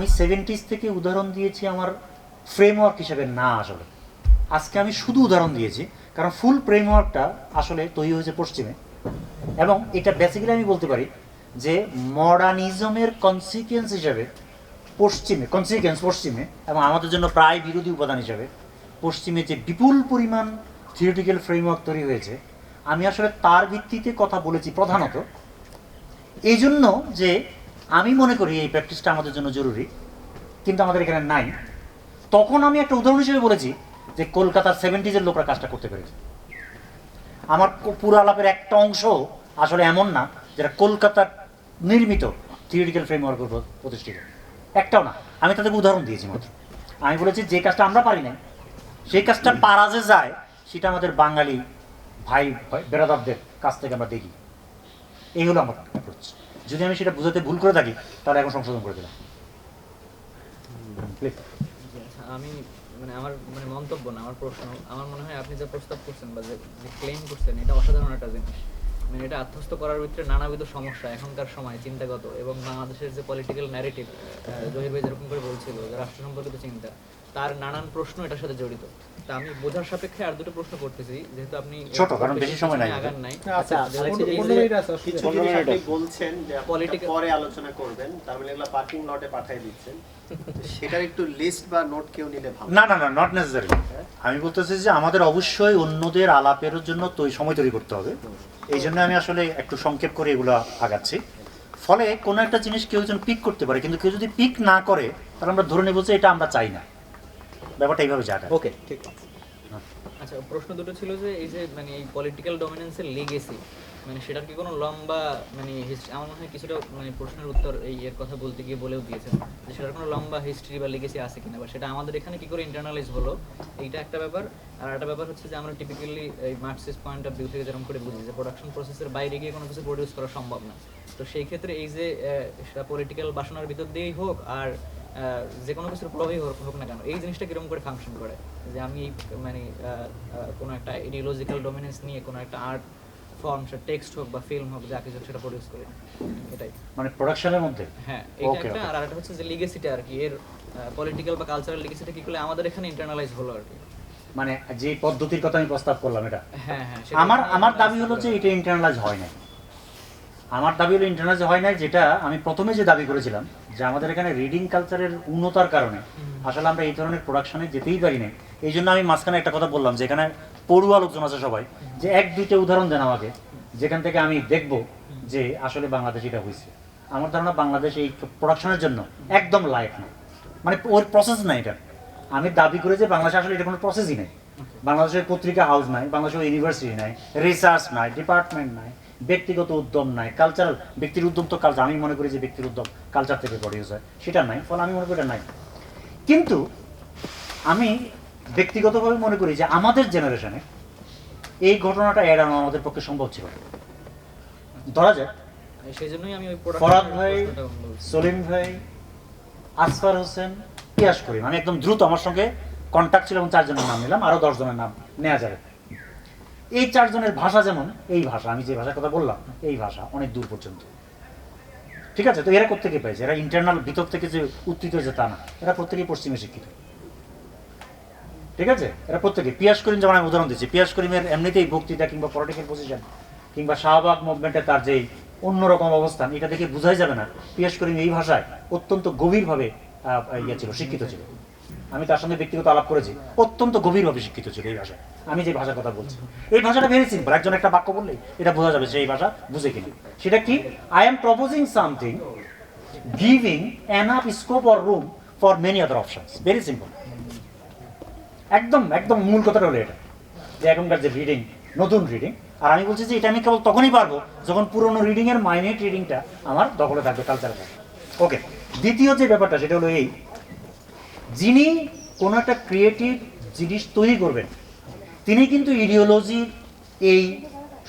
আমি সেভেন্টিজ থেকে উদাহরণ দিয়েছি আমার ফ্রেমওয়ার্ক হিসেবে না আসলে। আজকে আমি শুধু উদাহরণ দিয়েছি, কারণ ফুল ফ্রেমওয়ার্কটা আসলে তৈরি হয়েছে পশ্চিমে। এবং এটা বেসিক্যালি আমি বলতে পারি যে মডার্নিজমের কনসিকুয়েন্স হিসেবে পশ্চিমে কনসিকুয়েন্স পশ্চিমে, এবং আমাদের জন্য প্রায় বিরোধী উপাদান হিসেবে পশ্চিমে যে বিপুল পরিমাণ থিওরিটিক্যাল ফ্রেমওয়ার্ক তৈরি হয়েছে, আমি আসলে তার ভিত্তিতে কথা বলেছি প্রধানত। এই জন্য যে আমি মনে করি এই প্র্যাকটিসটা আমাদের জন্য জরুরি, কিন্তু আমাদের এখানে নাই। তখন আমি একটা উদাহরণ হিসেবে বলেছি যে কলকাতার সেভেন্টিজের লোকরা কাজটা করতে পেরেছে। আমার পুরো আলাপের একটা অংশ আসলে এমন না, যেটা কলকাতার নির্মিত থিওরিটিক্যাল ফ্রেমওয়ার্ক উপর প্রতিষ্ঠিত। একটাও না। আমি তাদেরকে উদাহরণ দিয়েছি মাত্র। আমি বলেছি যে কাজটা আমরা পারি না সেই কাজটা পারা যে যায়, সেটা আমাদের বাঙালি ভাই বেড়াদারদের কাছ থেকে আমরা দেখি। এই হলো আমার অ্যাপ্রোচ যদি আমি সেটা বুঝাতে ভুল করে থাকি তাহলে এখন সংশোধন করে দিলাম। আচ্ছা, আমি মানে আমার মানে মন্তব্য না আমার প্রশ্ন। আমার মনে হয় আপনি যে প্রস্তাব করছেন বা যে ক্লেম করছেন এটা অসাধারণ একটা জিনিস। মানে এটা আত্মস্থ করার ভিতরে নানাবিধ সমস্যা এখনকার সময় চিন্তাগত এবং বাংলাদেশের যে পলিটিক্যাল ন্যারেটিভ জহির ভাই যেরকম করে বলছিল যে রাষ্ট্র সম্পর্কিত চিন্তা তার নানান প্রশ্ন এটার সাথে জড়িত। তা আমি বোঝার সাপেক্ষে আর দুটো প্রশ্ন করতেছি যেহেতু আপনি ছোট, কারণ বেশি সময় নাই। আগান নাই। আচ্ছা, আছে, কিছু জিনিস আপনি বলছেন যে Political- পরে আলোচনা করবেন তার মানে এগুলো পার্কিং লটে পাঠিয়ে দিচ্ছেন। সেটার একটু লিস্ট বা নোট কেউ নিলে ভালো। না না না নট নেসেসারি আমি বলতেছি যে আমাদের অবশ্যই অন্যদের আলাপের জন্য তো সময় তৈরি করতে হবে। এই জন্য আমি আসলে একটু সংক্ষেপ করে এগুলো আগাচ্ছি। ফলে কোনো একটা জিনিস কেউ যেন পিক করতে পারে কিন্তু কেউ যদি পিক না করে তাহলে আমরা ধরে নেব যে এটা আমরা চাই না। ব্যাপারটা এইভাবে জায়গা ওকে ঠিক আছে। আচ্ছা প্রশ্ন দুটো ছিল যে, এই যে মানে এই পলিটিক্যাল ডমিনেন্সের লিগেসি মানে সেটার কি কোনো লম্বা মানে আমার মনে হয় কিছুটা মানে প্রশ্নের উত্তর এই এর কথা বলতে গিয়ে বলেও দিয়েছেন, যে সেটার কোনো লম্বা হিস্ট্রি বা লিগেসি আছে কিনা। বা সেটা আমাদের এখানে কি করে ইন্টারনালাইজ হলো, এইটা একটা ব্যাপার। আর একটা ব্যাপার হচ্ছে যে, আমরা টিপিক্যালি এই মার্কসিস পয়েন্ট অফ ভিউ থেকে যেরকম করে বুঝি যে প্রোডাকশন প্রসেসের বাইরে গিয়ে কোনো কিছু প্রডিউস করা সম্ভব না। তো সেই ক্ষেত্রে এই যে সেটা পলিটিক্যাল বাসনার ভিতর দিয়েই হোক, আর যে কোনো কিছুর প্রভাবই হোক না কেন এই জিনিসটা কীরকম করে ফাংশন করে? যে আমি মানে কোনো একটা ইডিওলজিক্যাল ডমিনেন্স নিয়ে কোনো একটা আর্ট ফর্ম সেটা টেক্সট হোক বা ফিল্ম হোক যা কিছু সেটা প্রডিউস করি। এটাই। মানে প্রোডাকশনের মধ্যে? হ্যাঁ Okay, একটা আর আরেকটা হচ্ছে যে লিগেসিটা আর কি এর পলিটিক্যাল বা কালচারাল লিগেসিটা কি করলে আমাদের এখানে ইন্টারনালাইজ হলো আর কি। মানে যে পদ্ধতির কথা আমি প্রস্তাব করলাম এটা। হ্যাঁ হ্যাঁ আমার আমার দাবি হলো যে এটা ইন্টারনালাইজ হয় নাই। আমার দাবি হলো ইন্টারনালাইজ হয় নাই যেটা আমি প্রথমে যে দাবি করেছিলাম যে আমাদের এখানে রিডিং কালচারের উন্নতার কারণে আসলে আমরা এই ধরনের প্রোডাকশনে যেতেই পারি না এই জন্য আমি মাঝখানে একটা কথা বললাম যে এখানে পড়ুয়া লোকজন আছে সবাই। যে এক দুইটা উদাহরণ দেন আমাকে যেখান থেকে আমি দেখব যে আসলে বাংলাদেশ এটা হয়েছে আমার ধারণা বাংলাদেশ এই প্রোডাকশনের জন্য একদম লায়ক না মানে ওর প্রসেস নাই এটা। আমি দাবি করে যে বাংলাদেশে আসলে এটা কোনো প্রসেসই নেই। বাংলাদেশের পত্রিকা হাউস নাই বাংলাদেশের ইউনিভার্সিটি নাই রিসার্চ নাই ডিপার্টমেন্ট নাই। ব্যক্তিগত উদ্যম নাই। কালচারাল ব্যক্তির উদ্যম তো কালচার আমি মনে করি যে ব্যক্তির উদ্যম কালচার থেকে প্রডিউস হয়। সেটা নাই ফলে আমি মনে করি নাই। কিন্তু আমি ব্যক্তিগতভাবে মনে করি যে আমাদের জেনারেশনে এই ঘটনাটা এড়ানো আমাদের পক্ষে সম্ভব ছিল ধরা যায় সেই জন্যই আমি ফরাদ ভাই সলিম ভাই আসফার হোসেন পিয়াস করিম আমি একদম দ্রুত আমার সঙ্গে কন্ট্যাক্ট ছিল এবং চারজনের নাম নিলাম। আরও দশজনের নাম নেওয়া যাবে। এই চারজনের ভাষা যেমন, এই ভাষা, আমি যে ভাষার কথা বললাম, এই ভাষা অনেক দূর পর্যন্ত। ঠিক আছে? তো এরা কোথেকে পেয়েছে? এরা ইন্টারনাল ভিতর থেকে যে উত্থিত হয়েছে তা না। এরা প্রত্যেকেই পশ্চিমে শিক্ষিত। ঠিক আছে? এরা প্রত্যেকে। পিয়াস করিম যেমন আমি উদাহরণ দিচ্ছি পিয়াস করিমের এমনিতেই বক্তৃতা কিংবা পলিটিক্যাল পজিশন কিংবা শাহবাগ মুভমেন্টে তার যেই অন্যরকম অবস্থান, এটা দেখে বোঝাই যাবে না। পিয়াস করিম এই ভাষায় অত্যন্ত গভীরভাবে ইয়ে ছিল, শিক্ষিত ছিল। আমি তার সঙ্গে ব্যক্তিগত আলাপ করেছি। অত্যন্ত গভীরভাবে শিক্ষিত ছিল এই ভাষায় আমি যে ভাষার কথা বলছি। এই ভাষাটা ভেরি সিম্পল একজন একটা বাক্য বললেই এটা বোঝা যাবে এই ভাষা বুঝে কিনা। সেটা কি? I am proposing something giving enough scope or room for many other options very simple একদম একদম মূল কথাটা হলো এটা। যে এখনকার যে রিডিং নতুন রিডিং আর আমি বলছি যে এটা আমি কেবল তখনই পারব যখন পুরোনো রিডিংয়ের মাইনেট রিডিংটা আমার দখলে থাকবে কালচারে থাকবে। ওকে দ্বিতীয় যে ব্যাপারটা, সেটা হলো এই যিনি কোনো একটা ক্রিয়েটিভ জিনিস তৈরি করবেন তিনি কিন্তু ইডিওলজির এই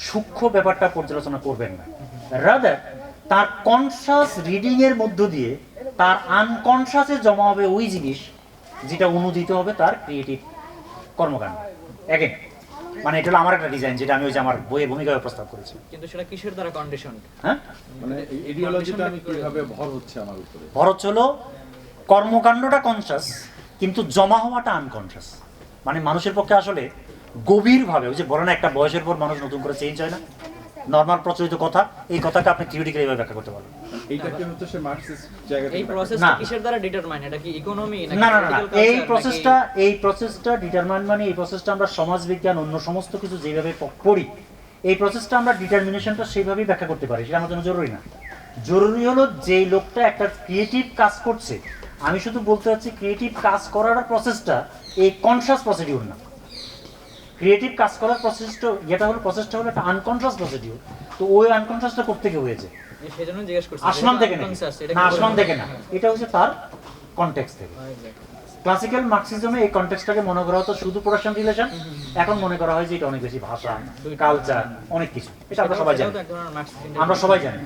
সূক্ষ্ম ব্যাপারটা পর্যালোচনা করবেন না। রাদার তার কনসাস রিডিং এর মধ্য দিয়ে তার আনকনসাসে জমা হবে ওই জিনিস যেটা অনুদিত হবে তার ক্রিয়েটিভ কর্মকাণ্ড। এগেন মানে এটা হলো আমার একটা ডিজাইন যেটা আমি ওই যে আমার বইয়ে ভূমিকায় প্রস্তাব করেছি। কিন্তু সেটা কিসের দ্বারা কন্ডিশন হ্যাঁ? মানে আমি কীভাবে ভর হচ্ছে আমার উপরে? ভরত হলো কর্মকাণ্ডটা কনসাস কিন্তু জমা হওয়াটা আনকনসাস মানে মানুষের পক্ষে আসলে গভীরভাবে ওই যে বলে না একটা বয়সের পর মানুষ নতুন করে চেঞ্জ হয় না? নর্মাল প্রচলিত কথা এই কথাকে আপনি থিওরিটিক্যালি এভাবে ব্যাখ্যা করতে পারবেন। এই থেকে প্রসেসটা কিসের দ্বারা ডিটারমাইন এটা কি ইকোনমি না না না না। এই প্রসেসটা এই প্রসেসটা ডিটারমাইন মানে এই প্রসেসটা আমরা সমাজ বিজ্ঞান অন্য সমস্ত কিছু যেভাবে প- পড়ি এই প্রসেসটা আমরা ডিটারমিনেশনটা সেইভাবেই ব্যাখ্যা করতে পারি সেটা আমার জন্য জরুরি না। জরুরি হলো যেই লোকটা একটা ক্রিয়েটিভ কাজ করছে আমি শুধু বলতে চাচ্ছি ক্রিয়েটিভ কাজ করার প্রসেসটা এই কনসাস প্রসিডিউর না। ক্রিয়েটিভ কাজ করার প্রসেসটা যেটা হলো প্রসেসটা হলো একটা আনকনসাস প্রসিডিউর তো ওই আনকনসাসটা করতে গিয়ে হয়েছে। সেজন্য জিজ্ঞেস করছি আসমান থেকে না থেকে না। হ্যাঁ, এটা হচ্ছে তার কনটেক্সট থেকে। হ্যাঁ, ক্লাসিক্যাল মার্কসিজমে এই কনটেক্সটটাকে মনে করা হতো শুধু প্রোডাকশন রিলেশন এখন মনে করা হয় যে এটা অনেক বেশি ভাষা কালচার অনেক কিছু। এটা আমরা সবাই জানি। আমরা সবাই জানি।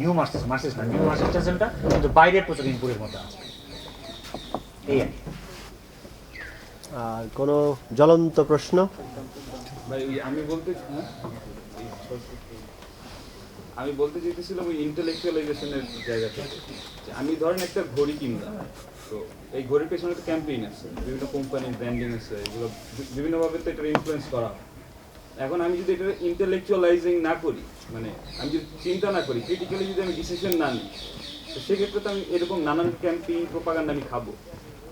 নিউ মার্কসিস মার্কসিস না নিউ মার্কসিস্টাজমটা কিন্তু বাইরের প্রচুর ইনপুটের মধ্যে আছে। আর কোনো জ্বলন্ত প্রশ্ন আমি বলতে হ্যাঁ? আমি বলতে চাইতেছিলাম ওই ইন্টেলেকচুয়ালাইজেশনের জায়গা থেকে আমি ধরেন একটা ঘড়ি কিনলাম, তো এই ঘড়ির পেছনে তো ক্যাম্পেইন আছে, বিভিন্ন কোম্পানির ব্র্যান্ডিং আছে, এগুলো বিভিন্নভাবে তো এটা ইনফ্লুয়েন্স করা। এখন আমি যদি এটা ইন্টেলেকচুয়ালাইজিং না করি মানে আমি যদি চিন্তা না করি ক্রিটিক্যালি যদি আমি ডিসিশন না নিই তো সেক্ষেত্রে তো আমি এরকম নানান ক্যাম্পেইন প্রোপাগান্ডা আমি খাব।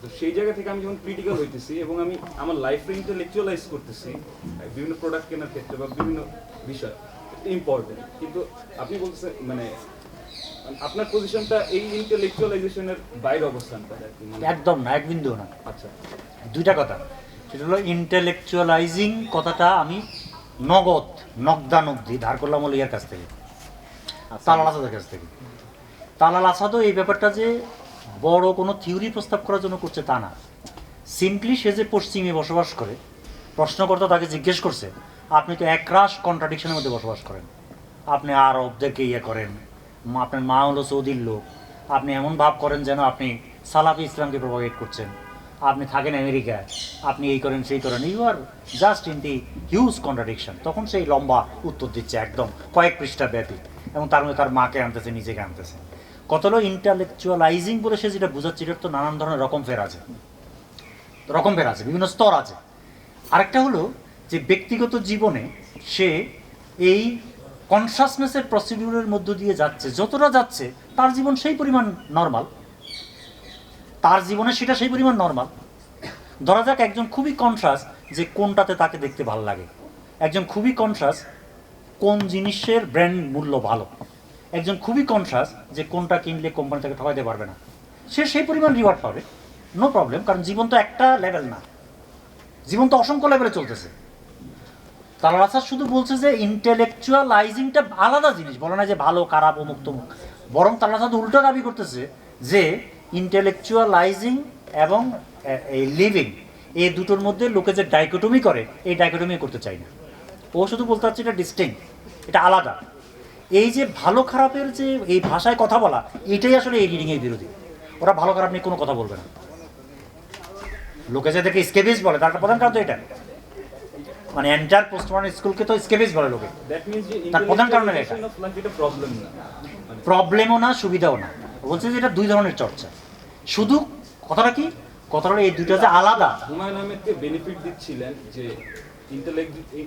তো সেই জায়গা থেকে আমি যখন ক্রিটিক্যাল হইতেছি এবং আমি আমার লাইফে ইন্টেলেকচুয়ালাইজ করতেছি বিভিন্ন প্রোডাক্ট কেনার ক্ষেত্রে বা বিভিন্ন বিষয় ইম্পর্টেন্ট কিন্তু আপনি বলতেছেন মানে আপনার পজিশনটা এই ইন্টেলেকচুয়ালাইজেশনের বাইরে অবস্থানটা আর কি মানে- একদম না এক বিন্দু না। আচ্ছা। দুইটা কথা। সেটা হলো ইন্টেলেকচুয়ালাইজিং কথাটা আমি নগদ নগদানগদি ধার করলাম হলো ইয়ার কাছ থেকে তালাল আসাদের কাছ থেকে। তালাল আসাদও এই ব্যাপারটা যে বড় কোনো থিওরি প্রস্তাব করার জন্য করছে তা না। সিম্পলি সে যে পশ্চিমে বসবাস করে, প্রশ্নকর্তা তাকে জিজ্ঞেস করছে, আপনি তো একরাশ কন্ট্রাডিকশনের মধ্যে বসবাস করেন। আপনি আরবদেরকে ইয়ে করেন আপনার মা হলো সৌদির লোক। আপনি এমন ভাব করেন যেন আপনি সালাফি ইসলামকে প্রভাবিত করছেন। আপনি থাকেন আমেরিকায়, আপনি এই করেন, সেই করেন। You are just in the huge contradiction তখন সেই লম্বা উত্তর দিচ্ছে একদম কয়েক পৃষ্ঠা ব্যাপী এবং তার মধ্যে তার মাকে আনতেছে, নিজেকে আনতেছে। কত হলো ইন্টালেকচুয়ালাইজিং বলে সে যেটা বোঝাচ্ছে, এটার তো নানান ধরনের রকম ফের আছে। রকম ফের আছে, বিভিন্ন স্তর আছে। আরেকটা হলো যে ব্যক্তিগত জীবনে সে এই কনসাসনেসের প্রসিডিউরের মধ্য দিয়ে যাচ্ছে, যতটা যাচ্ছে, তার জীবন সেই পরিমাণ নর্মাল তার জীবনে সেটা সেই পরিমাণ নর্মাল ধরা যাক একজন খুবই কনসাস যে কোনটাতে তাকে দেখতে ভালো লাগে। একজন খুবই কনসাস কোন জিনিসের ব্র্যান্ড মূল্য ভালো। একজন খুবই কনসাস যে কোনটা কিনলে কোম্পানি তাকে ঠকাইতে পারবে না। সে সেই পরিমাণ রিওয়ার্ড পাবে। নো প্রবলেম কারণ জীবন তো একটা লেভেল না। জীবন তো অসংখ্য লেভেলে চলতেছে। তারা আসাদ শুধু বলছে যে ইন্টেলেকচুয়ালাইজিংটা আলাদা জিনিস, বলে না যে ভালো, খারাপ, অমুক, তমুক। বরং তারা আসাদ উল্টো দাবি করতেছে যে ইন্টেলেকচুয়ালাইজিং এবং এই লিভিং এই দুটোর মধ্যে লোকে যে ডাইকোটমি করে, এই ডাইকোটমি করতে চাই না। ও শুধু বলতে চাচ্ছে এটা ডিস্টিং এটা আলাদা। এই যে ভালো খারাপের যে এই ভাষায় কথা বলা এটাই আসলে এই রিডিংয়ের বিরোধী। ওরা ভালো খারাপ নিয়ে কোনো কথা বলবে না। লোকে যে দেখে স্কেবিস বলে তার প্রধান কারণ তো এটা। মানে এন্টার পোস্টমডার্ন স্কুলকে তো স্কেবিস বলে লোকে। তার প্রধান কারণ এটা। intellectualization of life এটা প্রবলেম না। মানে প্রবলেমও না সুবিধাও না। বলছে যে এটা দুই ধরনের চর্চা। শুধু কথাটা কি? কথাটা এই দুইটা যে আলাদা। হুমায়ুন আহমেদকে বেনিফিট দিচ্ছিলেন যে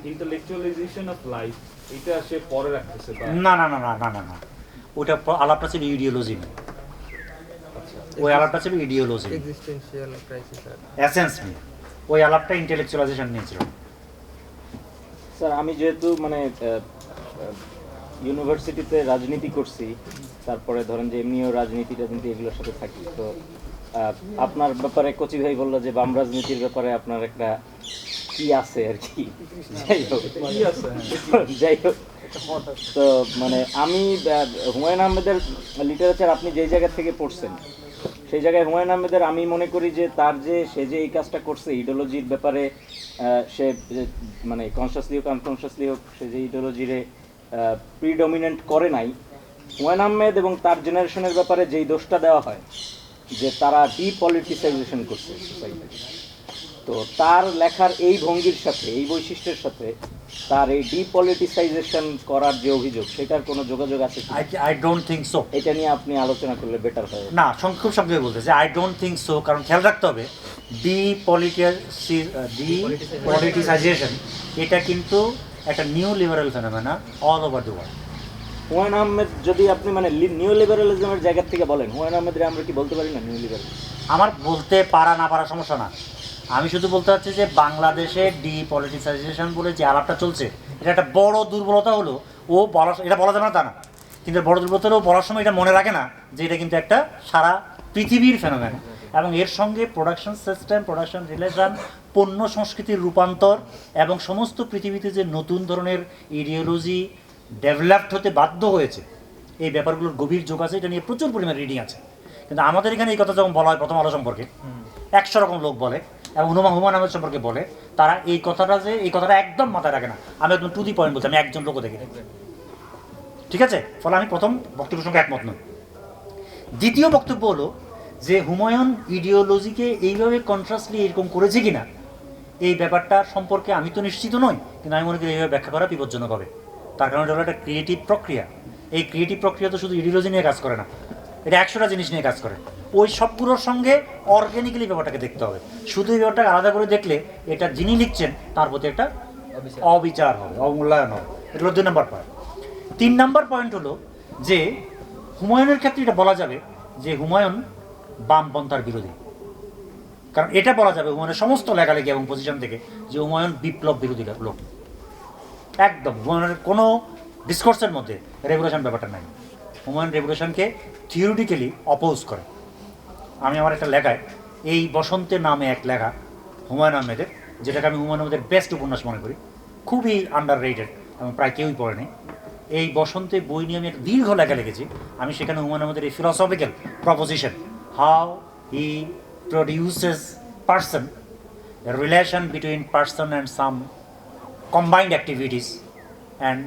ইন্টেলেকচুয়ালাইজেশন অফ লাইফ এটা সে পরে রাখতেছে না না না না না না না। ওটা আলাপটা ছিল ইডিওলজি নিয়ে। ওই আলাপটা ছিল ইডিওলজি existential crisis এসেন্স নিয়ে। ওই আলাপটা ইন্টেলেকচুয়ালাইজেশন নিয়েছিল স্যার আমি যেহেতু মানে ইউনিভার্সিটিতে রাজনীতি করছি তারপরে ধরেন যে এমনিও রাজনীতি টাজনীতি এগুলোর সাথে থাকি তো আহ, আপনার ব্যাপারে কচি ভাই বলল যে বাম রাজনীতির ব্যাপারে আপনার একটা কি আছে আর কি? যাই হোক। যাই হোক। তো মানে আমি হুমায়ুন আহমেদের লিটারেচার আপনি যেই জায়গা থেকে পড়ছেন সেই জায়গায় হুমায়ুন আহমেদের আমি মনে করি যে তার যে সে যে এই কাজটা করছে ইডিওলজির ব্যাপারে সে মানে কনসিয়াসলি হোক আনকনসিয়াসলি হোক সে যে ইডিওলজিরে প্রিডমিনেন্ট করে নাই হুমায়ুন আহমেদ এবং তার জেনারেশনের ব্যাপারে যেই দোষটা দেওয়া হয় যে তারা ডিপলিটিসাইজেশন করছে সোসাইটি তো তার লেখার এই ভঙ্গির সাথে এই বৈশিষ্ট্যের সাথে তার এই ডিপলিটিসাইজেশন করার যে অভিযোগ সেটার কোনো যোগাযোগ আছে I I don't think so এটা নিয়ে আপনি আলোচনা করলে বেটার হয়। না সংক্ষেপ শব্দে বলতেছে আই ডোন্ট থিঙ্ক সো কারণ খেয়াল রাখতে হবে ডি ডি পলিটিসাইজেশন এটা কিন্তু একটা new liberal phenomena all over the world Humayun Ahmed যদি আপনি মানে নিউ লিবারালিজমের জায়গা থেকে বলেন হুমায়ুন আহমেদের আমরা কি বলতে পারি না নিউ লিবারাল আমার বলতে পারা না পারা সমস্যা না। আমি শুধু বলতে চাচ্ছি যে বাংলাদেশে ডিপলিটিসাইজেশন বলে যে আলাপটা চলছে এটা একটা বড় দুর্বলতা হলো ও বলা এটা বলা যাবে না তা না। কিন্তু বড় দুর্বলতা হলেও বলার সময় এটা মনে রাখে না যে এটা কিন্তু একটা সারা পৃথিবীর ফেনোমেন এবং এর সঙ্গে প্রোডাকশন সিস্টেম প্রোডাকশন রিলেশন পণ্য সংস্কৃতির রূপান্তর এবং সমস্ত পৃথিবীতে যে নতুন ধরনের ইডিওলজি ডেভেলপড হতে বাধ্য হয়েছে এই ব্যাপারগুলোর গভীর যোগ আছে এটা নিয়ে প্রচুর পরিমাণে রিডিং আছে। কিন্তু আমাদের এখানে এই কথা যখন বলা হয় প্রথম আলো সম্পর্কে একশো রকম লোক বলে এবং হুমা হুমান আহমেদ সম্পর্কে বলে, তারা এই কথাটা যে, এই কথাটা একদম মাথায় রাখে না। আমি একদম টু দি পয়েন্ট বলছি, আমি একজন লোকও দেখি। ঠিক আছে? ফলে আমি প্রথম বক্তব্যের সঙ্গে একমত নই। দ্বিতীয় বক্তব্য হলো যে, হুমায়ুন ইডিওলজিকে এইভাবে কন্ট্রাস্টলি এরকম করেছে কিনা, এই ব্যাপারটা সম্পর্কে আমি তো নিশ্চিত নই, কিন্তু আমি মনে করি এইভাবে ব্যাখ্যা করা বিপজ্জনক হবে। তার কারণ এটা হলো একটা ক্রিয়েটিভ প্রক্রিয়া। এই ক্রিয়েটিভ প্রক্রিয়া তো শুধু ইডিওলজি নিয়ে কাজ করে না। এটা একশোটা জিনিস নিয়ে কাজ করে। ওই সবগুলোর সঙ্গে অর্গ্যানিক্যালি ব্যাপারটাকে দেখতে হবে। শুধু এই ব্যাপারটাকে আলাদা করে দেখলে এটা যিনি লিখছেন তার প্রতি একটা অবিচার। হবে অমূল্যায়ন হবে। এটা হলো দুই নম্বর পয়েন্ট তিন নম্বর পয়েন্ট হলো যে হুমায়ুনের ক্ষেত্রে এটা বলা যাবে যে হুমায়ুন বামপন্থার বিরোধী। কারণ এটা বলা যাবে হুমায়ুনের সমস্ত লেখালেখি এবং পজিশন থেকে যে হুমায়ুন বিপ্লব বিরোধী লোক। একদম হুমায়ুনের কোনো ডিসকোর্সের মধ্যে রেগুলেশন ব্যাপারটা নাই। হুমায়ুন রেগুলেশনকে থিওরিটিক্যালি অপোজ করে। আমি আমার একটা লেখায়, এই বসন্তের নামে এক লেখা, হুমায়ুন আহমেদের, যেটাকে আমি হুমায়ুন আহমেদের বেস্ট উপন্যাস মনে করি, খুবই আন্ডার রেটেড এবং প্রায় কেউই পড়েনি। এই বসন্তে বই নিয়ে আমি একটা দীর্ঘ লেখা লিখেছি, আমি সেখানে হুমায়ুন আহমেদের এই philosophical proposition how he produces person relation between person and some combined activities, and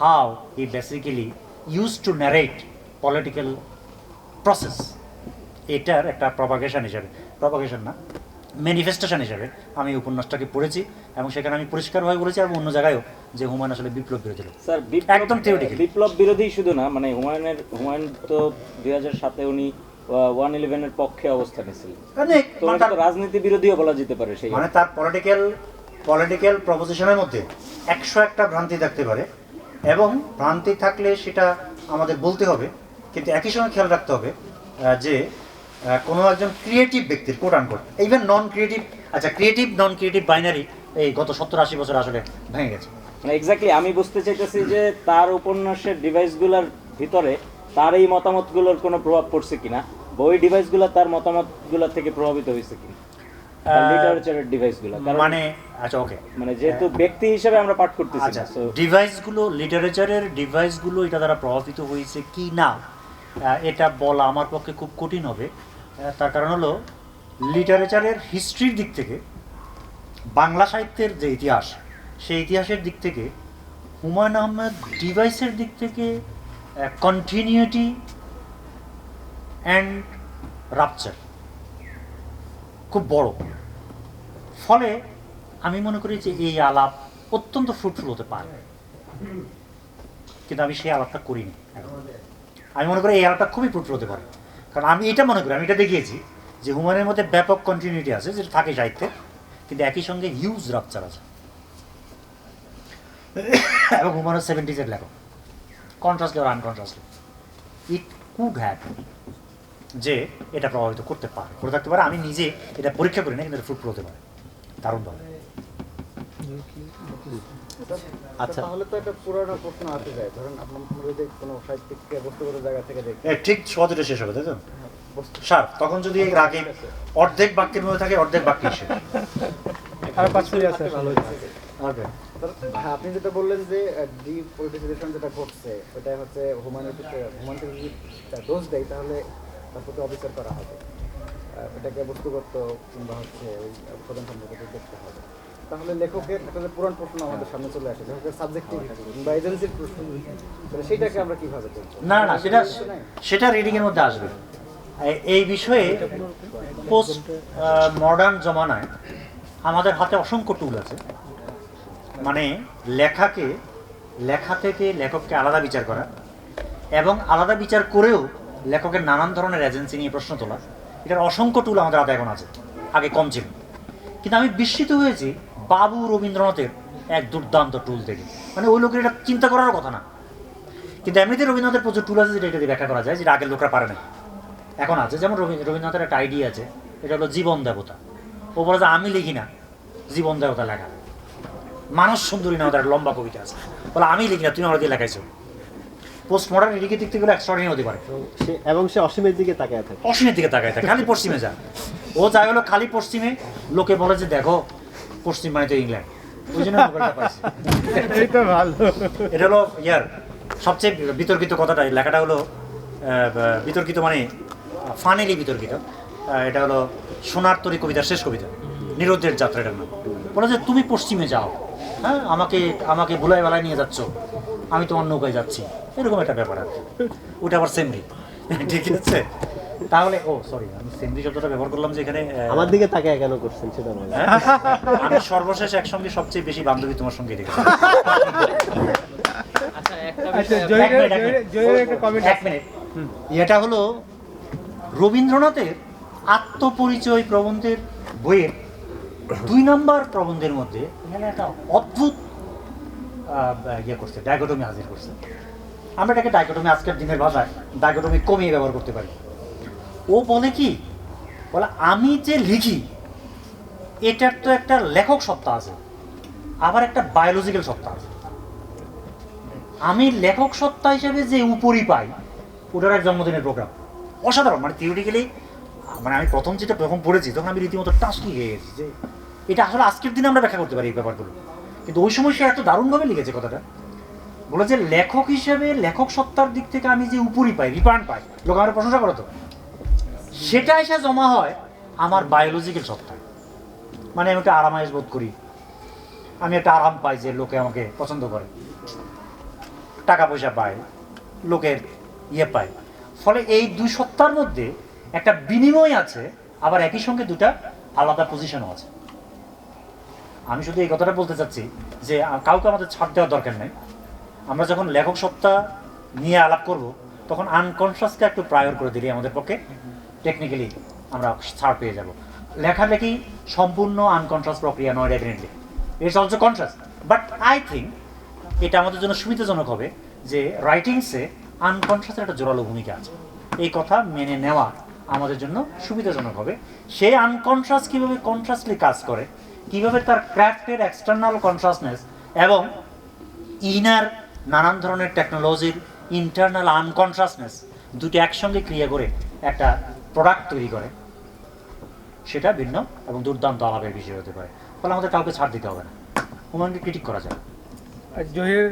how he basically used to narrate political process এটার একটা প্রপাগেশন হিসাবে প্রপাগেশন না ম্যানিফেস্টেশন হিসাবে আমি উপন্যাসটাকে পড়েছি এবং সেখানে আমি পরিষ্কারভাবে বলেছি এবং অন্য জায়গায়ও যে হুমায়ুন আসলে বিপ্লব বিরোধী লোক। স্যার একদম theoretical. বিপ্লব বিরোধী শুধু না মানে হুমায়ুনের হুমায়ুন তো দুই হাজার সাতে উনি ওয়ান ইলেভেনের পক্ষে অবস্থানে ছিলেন মানে রাজনীতি বিরোধীও বলা যেতে পারে সেই মানে তার পলিটিক্যাল পলিটিক্যাল প্রপোজিশনের মধ্যে একশো একটা ভ্রান্তি থাকতে পারে এবং ভ্রান্তি থাকলে সেটা আমাদের বলতে হবে, কিন্তু একই সঙ্গে খেয়াল রাখতে হবে যে কোনো একজন ক্রিয়েটিভ ব্যক্তির quote unquote even non creative আচ্ছা ক্রিয়েটিভ নন ক্রিয়েটিভ বাইনারি এই গত সত্তর আশি বছর আসলে ভেঙে গেছে। এক্স্যাক্টলি আমি বুঝতে চাইতেছি যে তার উপন্যাসের ডিভাইসগুলোর ভিতরে তার এই মতামতগুলোর কোনো প্রভাব পড়ছে কিনা বা ওই ডিভাইসগুলো তার মতামতগুলো থেকে প্রভাবিত হয়েছে কিনা। লিটারেচারের ডিভাইসগুলো মানে আচ্ছা ওকে মানে যেহেতু ব্যক্তি হিসেবে আমরা পাঠ করতেছি আচ্ছা ডিভাইসগুলো লিটারেচারের ডিভাইসগুলো এটা দ্বারা প্রভাবিত হয়েছে কি না এটা বলা আমার পক্ষে খুব কঠিন হবে। তার কারণ হলো লিটারেচারের হিস্ট্রির দিক থেকে বাংলা সাহিত্যের যে ইতিহাস সেই ইতিহাসের দিক থেকে হুমায়ুন আহমেদ ডিভাইসের দিক থেকে কন্টিনিউটি অ্যান্ড রাপচার খুব বড়। ফলে আমি মনে করি যে এই আলাপ অত্যন্ত ফ্রুটফুল হতে পারে। কিন্তু আমি সেই আলাপটা করিনি আমি মনে করি এই আলাপটা খুবই ফ্রুটফুল হতে পারে। কারণ আমি এটা মনে করি, আমি এটা দেখিয়েছি যে হুমায়ুনের মধ্যে ব্যাপক কন্টিনিউটি আছে, যেটা থাকে সাহিত্যে, কিন্তু একই সঙ্গে হিউজ রাপচার আছে। এবং হুমায়ুনের সেভেন্টিজের লেখক। কন্ট্রাস্টলি আর আনকন্ট্রাস্টলি ইট কুড হ্যাভ যে এটা প্রভাবিত করতে পারে করে থাকতে পারে। আমি নিজে এটা পরীক্ষা করি না কিন্তু এটা ফ্রুটফুল হতে পারে। দারুণভাবে আচ্ছা। তাহলে তো একটা পুরোনো প্রশ্ন আসে যায়। ধরুন আপনার যদি কোনো সাহিত্যিককে বস্তুগত জায়গা থেকে দেখি। ঠিক সহজটা শেষ হবে তাই তো? বস্তু তখন যদি রাগে অর্ধেক বাক্যের মধ্যে থাকে অর্ধেক বাক্য শেষ। আর পাঁচ মিনিট আছে। ভালো ওকে। আপনি যেটা বললেন যে ডি পলিটিসাইজেশন যেটা ঘটছে ওটা হচ্ছে যদি তার দোষ দেয় তাহলে তার প্রতি অবিচার করা হবে। এটাকে বস্তুগত কিংবা হচ্ছে ওই প্রধান সম্পর্কে দেখতে হবে। তাহলে লেখকের একটা পুরান প্রশ্ন আমাদের সামনে চলে আসে লেখকের সাবজেক্টিভিটি কিংবা এজেন্সির প্রশ্ন। তাহলে সেইটাকে আমরা কীভাবে দেখব? না না সেটা সেটা রিডিং এর মধ্যে আসবে। এই বিষয়ে পোস্ট মডার্ন জমানায় আমাদের হাতে অসংখ্য টুল আছে। মানে লেখাকে লেখা থেকে লেখককে আলাদা বিচার করা এবং আলাদা বিচার করেও লেখকের নানান ধরনের এজেন্সি নিয়ে প্রশ্ন তোলা এটার অসংখ্য টুল আমাদের হাতে এখন আছে। আগে কম ছিল। কিন্তু আমি বিস্মিত হয়েছি বাবু রবীন্দ্রনাথের এক দুর্দান্ত টুল থেকে মানে ওই লোকের এটা চিন্তা করার কথা না। কিন্তু এমনিতে রবীন্দ্রনাথের প্রচুর টুল আছে যেটা এটা ব্যাখ্যা করা যায়, যেটা আগের লোকরা পারে না এখন আছে, যেমন রবী- রবীন্দ্রনাথের একটা আইডিয়া আছে, এটা হলো জীবন দেবতা। ও বলে যে আমি লিখি না, জীবন দেবতা লেখা। মানুষ সুন্দরী না ওদের লম্বা কবিতা আছে। বলে, আমি লিখি না তুমি আমার দিয়ে লেখাইছো। পোস্ট মডার্ন এদিকে দিক থেকে গেলে এক্সট্রাডিনারি হতে পারে। সে- এবং সে অসীমের দিকে তাকায় থাকে। অসীমের দিকে তাকায় থাকে খালি পশ্চিমে যা ও যায় হলো খালি পশ্চিমে লোকে বলে যে দেখো পশ্চিম মানে তো ইংল্যান্ড ওই জন্য তো ভালো। এটা হলো ইয়ার সবচেয়ে বিতর্কিত কথাটা লেখাটা হলো বিতর্কিত মানে ফানেলি বিতর্কিত। এটা হলো সোনার তরী কবিতার শেষ কবিতা নিরোধের যাত্রা এটার নাম। বলে যে তুমি পশ্চিমে যাও। হ্যাঁ আমাকে আমাকে ভুলাই বেলায় নিয়ে যাচ্ছ। আমি তোমার নৌকায় যাচ্ছি। এরকম একটা ব্যাপার আর কি। ওটা আবার সেমরি ঠিক আছে? তাহলে ও সরি আমি সেমরি শব্দটা ব্যবহার করলাম যে এখানে আমার দিকে তাকায় কেন করছেন সেটা বলেন। হ্যাঁ? আমি সর্বশেষ একসঙ্গে সবচেয়ে বেশি বান্ধবী তোমার সঙ্গে দেখেছি। আচ্ছা একটা আচ্ছা এটা হলো রবীন্দ্রনাথের আত্মপরিচয় প্রবন্ধের বইয়ের দুই নম্বর প্রবন্ধের মধ্যে এখানে একটা অদ্ভুত ইয়ে করছে ডাইকোটমি হাজির করছে। আমরা এটাকে ডাইকোটমি আজকের দিনের ভাষায় ডাইকোটমি কমিয়ে ব্যবহার করতে পারি। ও বলে কি? বলে, আমি যে লিখি, এটার তো একটা লেখক সত্তা আছে, আবার একটা বায়োলজিক্যাল সত্তা আছে। আমি লেখক সত্তা হিসেবে যে উপরি পাই, ওটার এক জন্মদিনের প্রোগ্রাম অসাধারণ মানে থিওরিক্যালি মানে আমি প্রথম যেটা প্রথম পড়েছি, তখন আমি রীতিমতো টাস্কি হয়ে গেছি যে, এটা আসলে আজকের দিনে আমরা ব্যাখ্যা করতে পারি এই ব্যাপারগুলো। কিন্তু ওই সময় সে এত দারুণভাবে লিখেছে কথাটা। বলে যে লেখক হিসেবে লেখক সত্তার দিক থেকে আমি যে উপরি পাই রিটার্ন পাই, লোক আমার প্রশংসা করো তো। সেটা এসে জমা হয় আমার বায়োলজিক্যাল সত্তায়। মানে আমি একটা আরামায়েশ বোধ করি। আমি একটা আরাম পাই যে লোকে আমাকে পছন্দ করে। টাকা পয়সা পায়, লোকের ইয়ে পায়। ফলে এই দুই সত্তার মধ্যে একটা বিনিময় আছে, আবার একই সঙ্গে দুটা আলাদা পজিশনও আছে। আমি শুধু এই কথাটা বলতে চাচ্ছি যে কাউকে আমাদের ছাড় দেওয়ার দরকার নেই। আমরা যখন লেখক সত্তা নিয়ে আলাপ করব, তখন আনকনসিয়াসকে একটু প্রায়র করে দিলে আমাদের পক্ষে টেকনিক্যালি আমরা ছাড় পেয়ে যাব। লেখালেখি সম্পূর্ণ আনকনসিয়াস প্রক্রিয়া নয় definitely it's also conscious but I think এটা আমাদের জন্য সুবিধাজনক হবে যে রাইটিংসে আনকনসিয়াসের একটা জোরালো ভূমিকা আছে। এই কথা মেনে নেওয়া আমাদের জন্য সুবিধাজনক হবে। সে আনকনসিয়াস কীভাবে কনসিয়াসলি কাজ করে কীভাবে তার ক্রাফটের এক্সটার্নাল কনসাসনেস এবং ইনার নানান ধরনের টেকনোলজির ইন্টারনাল আনকনসাসনেস দুটি একসঙ্গে ক্রিয়া করে একটা প্রোডাক্ট তৈরি করে, সেটা ভিন্ন এবং দুর্দান্ত আলাপের বিষয় হতে পারে। ফলে আমাদের কাউকে ছাড় দিতে হবে না। হুমায়ুনকে ক্রিটিক করা যায় জহির